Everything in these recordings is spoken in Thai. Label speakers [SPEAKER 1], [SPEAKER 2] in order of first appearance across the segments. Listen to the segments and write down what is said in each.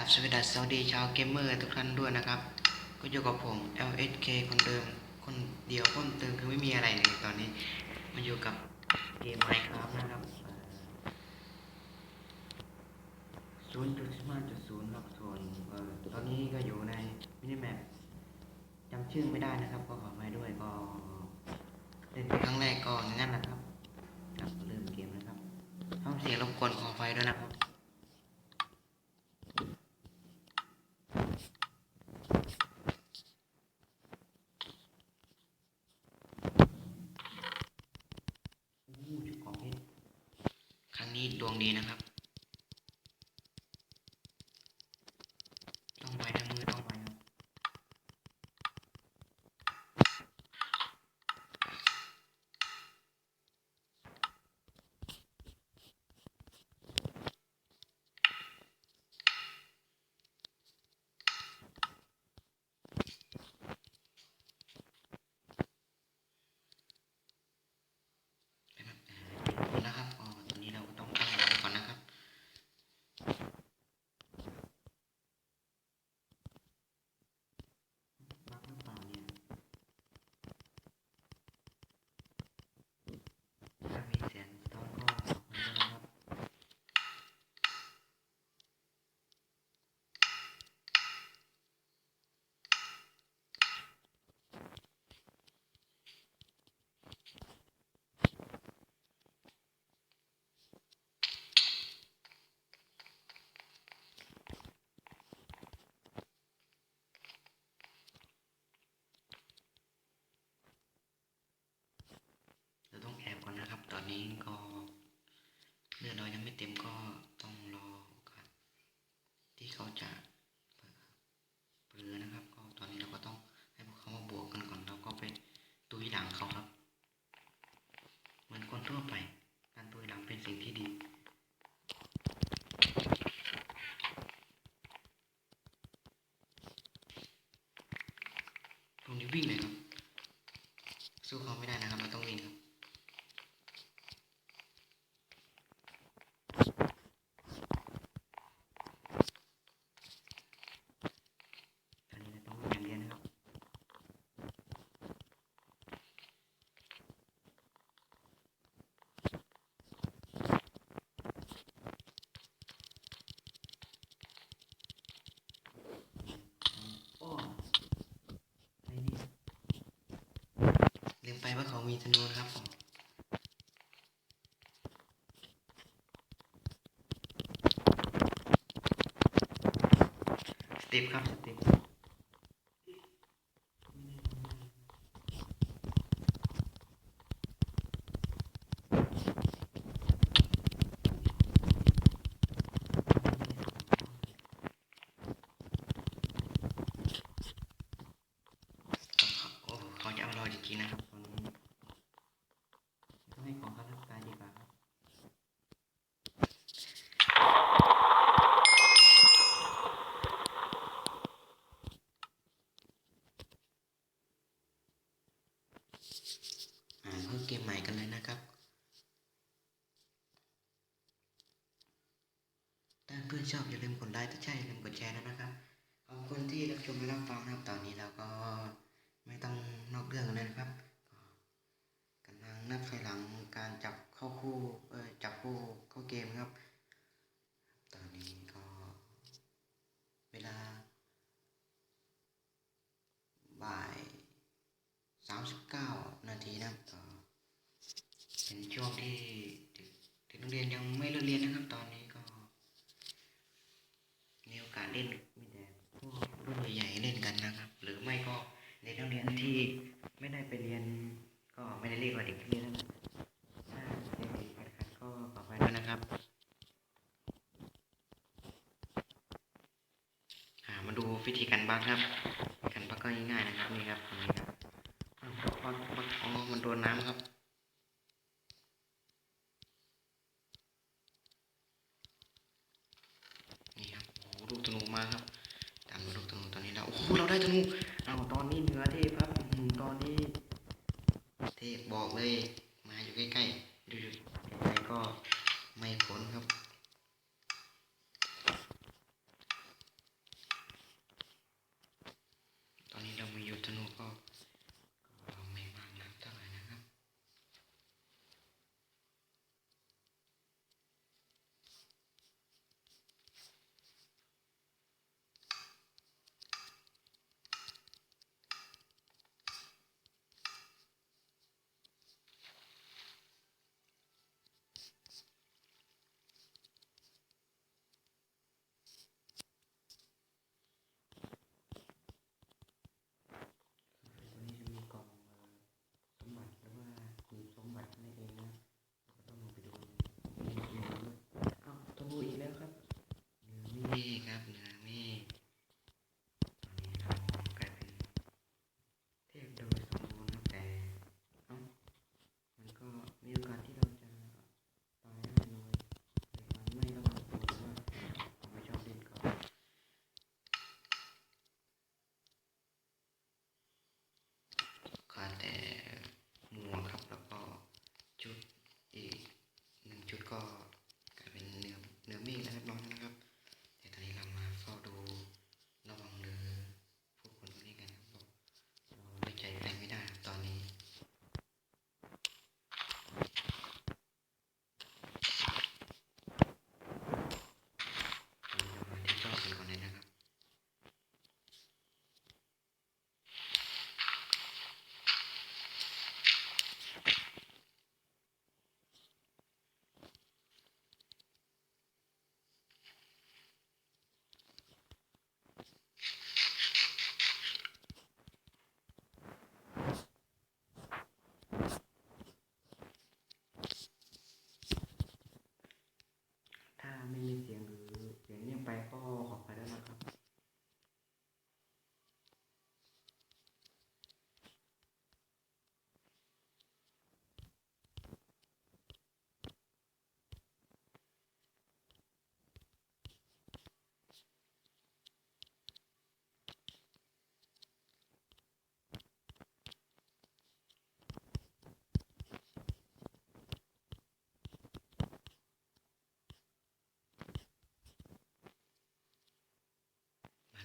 [SPEAKER 1] ราบสวัสดีสวัสดีชาวเกมเมอร์ทุกท่านด้วยนะครับ ก็อยู่กับผม LSK คนเดิม คนเดียวคนเดิมคือไม่มีอะไรเลยตอนนี้มาอยู่กับเกม Minecraft นะครับศูนย์จุดสิบห้าจุดศูนย์ครับส่วนตอนนี้ก็อยู่ในมินิแมปจำชื่อไม่ได้นะครับก็ขอไปด้วยก็เล่นเป็นครั้งแรกก็งั้นนะครับครับเริ่มเกมนะครับทำเสียงรบกวนขอไฟด้วยนะครับ อู้จุดของเพชรครั้ง นี้ดวงดีนะครับ ต้องไวทั้งมือต้องไวครับนะครับเอ่อนะครับก็ตอนนี้เราก็ต้องตั้งไว้ก่อนนะครับ บักหรือเปล่าเนี่ยถ้ามีเสียงสะท้อนก็ขอบคุณด้วยนะครับ เราต้องแอบก่อนนะครับ ตอนนี้ก็เลือดเรายังไม่เต็มก็ต้องรอโอกาสที่เขาจะเปิดเปลือนะครับ ก็ตอนนี้เราก็ต้องให้พวกเขามาบวกกันก่อนเราก็ไปตุยหลัง เขาครับ เหมือนคนทั่วไป การตุยหลังเป็นสิ่งที่ดี ตรงนี้วิ่งเลยครับ สู้เขาไม่ได้นะครับ เราต้องวิ่งครับ ตอนนี้เราต้องวิ่งอย่างเดียวนะครับ โอ้ไอ้นี่ลืม ไปว่าเขามีธนูนะครับผมสเต็ปครับสเต็ปโอ้เขาจะเอาเราจริงๆนะครับตอนนี้ต้องให้ของเขารักษาดีกว่าครับ อ่าเข้าเกมใหม่กันเลยนะครับ ถ้า เพื่อนชอบอย่าลืมกดไลค์ถ้าใช่อย่าลืมกดแชร์ด้วยนะครับขอบคุณที่รับชมและรับฟังนะครับตอนนี้เราก็ไม่ต้องนอกเรื่องกันเลยนะครับกำลังนับถอยหลังการจับเข้าคู่เออจับคู่เข้าเกมครับ ตอนนี้ก็เวลาบ่ายสามสิบเก้านาทีนะครับเป็นช่วงที่เด็กเด็กนักเรียนยังไม่เลิกเรียนนะครับ ตอนนี้ก็ มีโอกาสเล่นมีแต่พวกรุ่นใหญ่ๆเล่นกันนะครับ หรือไม่ก็เด็กนักเรียนที่ไม่ได้ไปเรียน ก็ไม่ได้เรียกว่าเด็กนักเรียนนะครับถ้าเด็กๆไปขัดก็ขอไปด้วยนะครับอ่ามาดู วิธีการบ้างครับการบ้างก็ง่ายๆนะครับนี่ครับนี้ครับอ้าวบักบักอ๋อมันโดนน้ำครับนี่ครับโอ้ลูกธนูมาครับตามลูกธนูตอนนี้แล้วโอ้เราได้ธนูเอาตอนนี้เหนือเทพครับตอนนี้ เทพบอกเลยมาอยู่ใกล้ๆ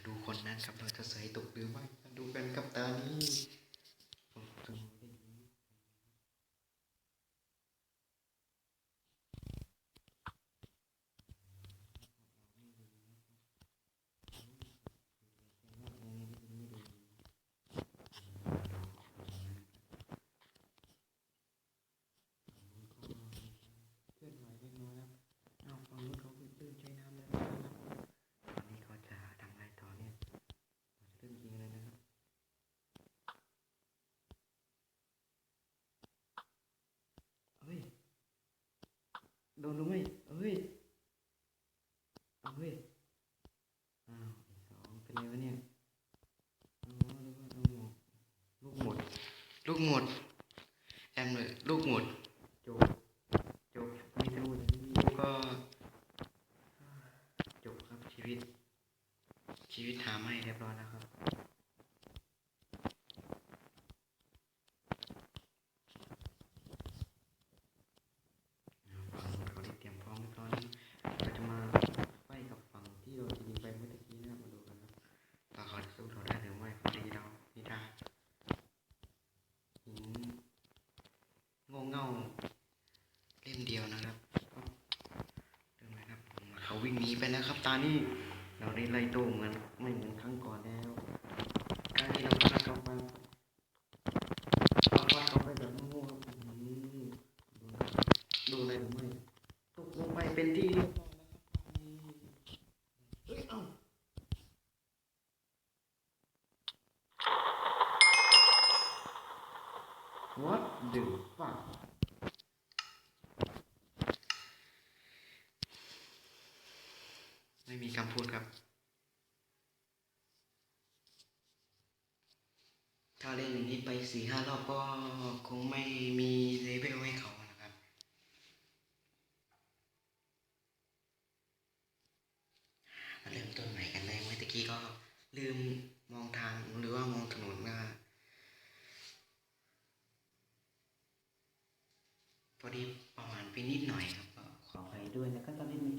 [SPEAKER 1] ดูคนนั้นครับเราจะใส่ตกหรือไมดูกันกับตานี้ ดนลุงไหมเอ้ยเอ้ยอ้าวสองเป็นไรวะเนี่ยลูกหมดลูกหมดลูกหมดแอมเลยลูกหมดจบจบไม่รู้แล้วก็จบครับชีวิต ชีวิตหาไม่เรียบร้อยแล้วครับ นเดียวนะครับเริ่มเลครับเขาวิ่งหนีไปแล้วครับตานี่เราได้ไล่โต้เหมือนไม่เหมือนครั้งก่อนแล้วการที่เราพาเขามา ถ้าเล่นอย่างนี้ไปสี่ห้ารอบก็คงไม่มีเลเวลให้เขานะครับ มาเริ่มต้นใหม่กันเลยเมื่อกี้ก็ลืมมองทางหรือว่ามองถนนมาพอดีประมาณไปนิดหน่อยครับขอไปด้วยแล้วก็ตอนนี้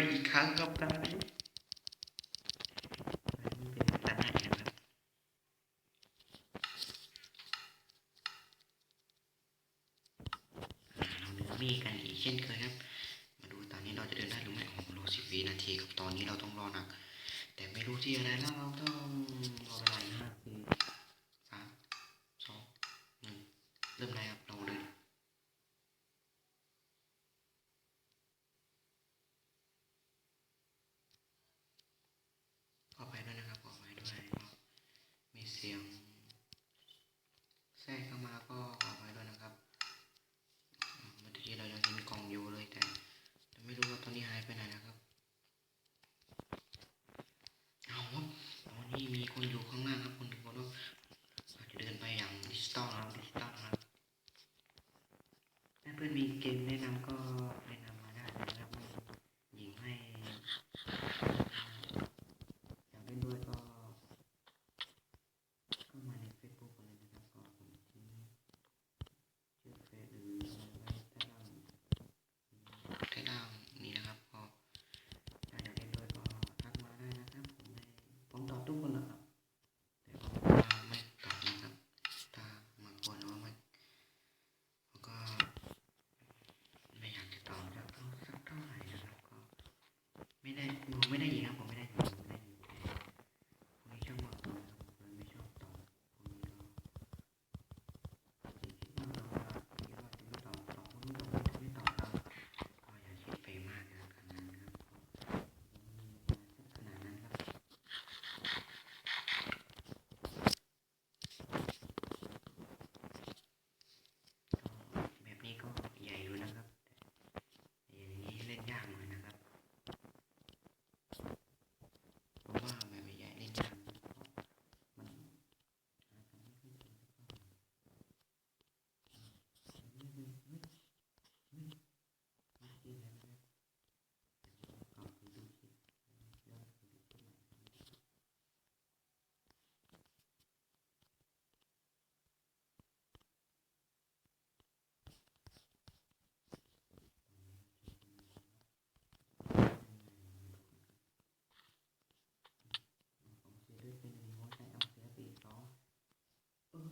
[SPEAKER 1] 你看，个不？ เพื่อนมีเกมแนะนำก็ ได้ดูไม่ได้อีกครับผม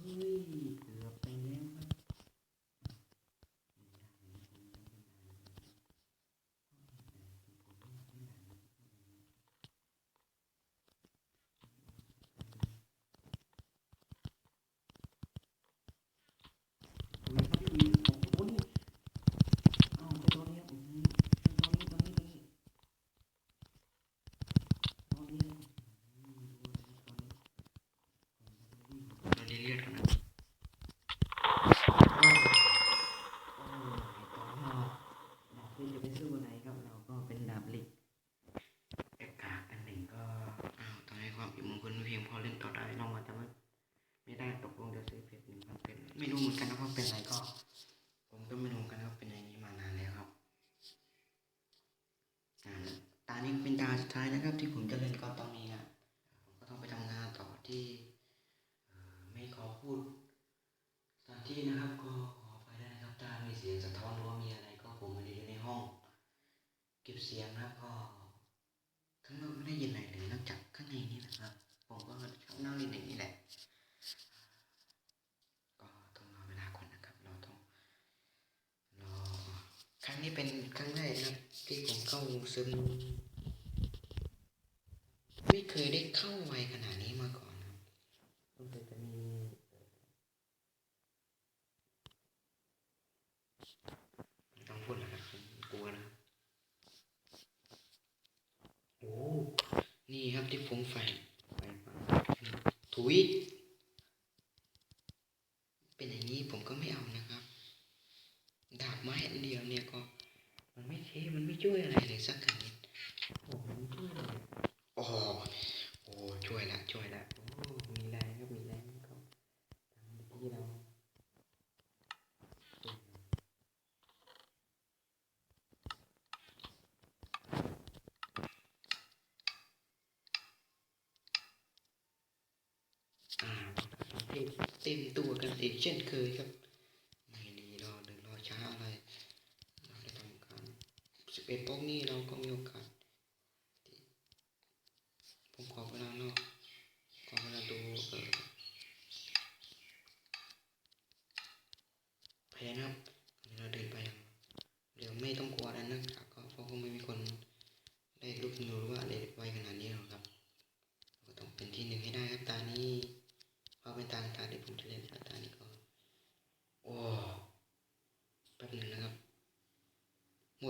[SPEAKER 1] 对。 พอเล่นต่อได้น้องมันจะไม่ไม่ได้ตกลงจะซื้อเพชรหนึ่งพันเป็น ไม่รู้เหมือนกันนะว่าเป็นอะไรก็ ซึ้ไม่เคยได้เข้าไวขนาด เพลเต็มตัวกันเสียเช่นเคยครับ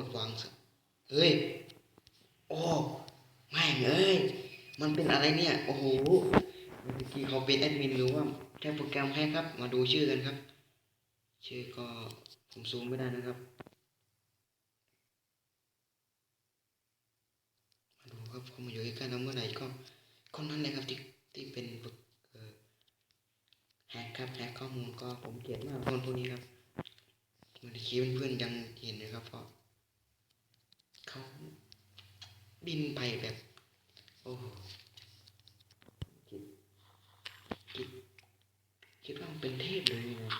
[SPEAKER 1] คนวังเฮ้ย โอ้ไม่เอ้ย มันเป็นอะไรเนี่ย โอ้โหเมื่อกี้เขาเป็นแอดมินหรือว่าแช้โปรแกรมให้ครับ มาดูชื่อกันครับ ชื่อก็ผมซูมไม่ได้นะครับ มาดูครับเขามาอยู่ใกล้ๆเราเมื่อไหร่ก็คนนั้นเลยครับที่ที่เป็นแฮกครับแฮกข้อมูลก็ผมเกลียดมากคนพวกนี้ครับมันคลิปเพื่อนยังเห็นนะครับเพราะ ขาบินไปแบบ โอ้คิดคิดคิดว่ามันเป็นเทพเลยนะ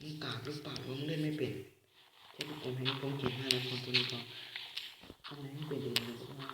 [SPEAKER 1] มันกาดหรือเปล่ามันเล่นไม่เป็นเทพผมเห็นผมคิดให้แล้วคนตัวนี้ก็ทำไมไม่เป็นเลยเพราะว่า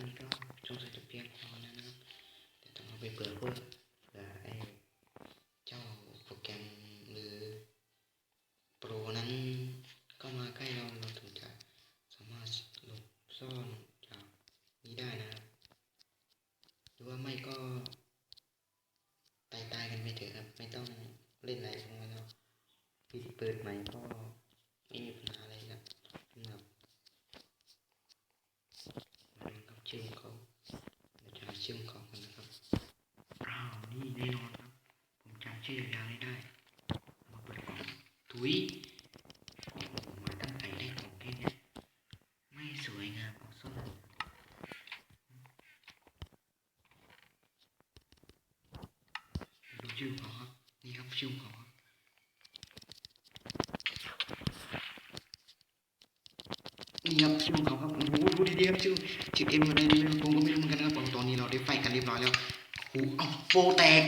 [SPEAKER 1] คนก็สงสัยจะเพียงพอแล้วนะครับแต่ต้องเอาไปเปิดพวก ชื่อมของเราจะเชื่อมของกันนะครับอ้าวนี่แน่นอนครับ ผมจำชื่อยาวๆได้ได้ มาเปิดกล่องถุยมาตั้งใจได้ของแค่นี้ไม่สวยงามของส้มดูชื่อเขาครับ นี่ครับชื่อเขา นี่ครับชื่อของเขาครับโอ้โหดูดีๆครับชื่อชื่อเอ็มอะไรนี่ผมก็ไม่รู้เหมือนกันนะครับผมตอนนี้เราได้ไฟกันเรียบร้อยแล้วโอ้โหเอาโฟแตก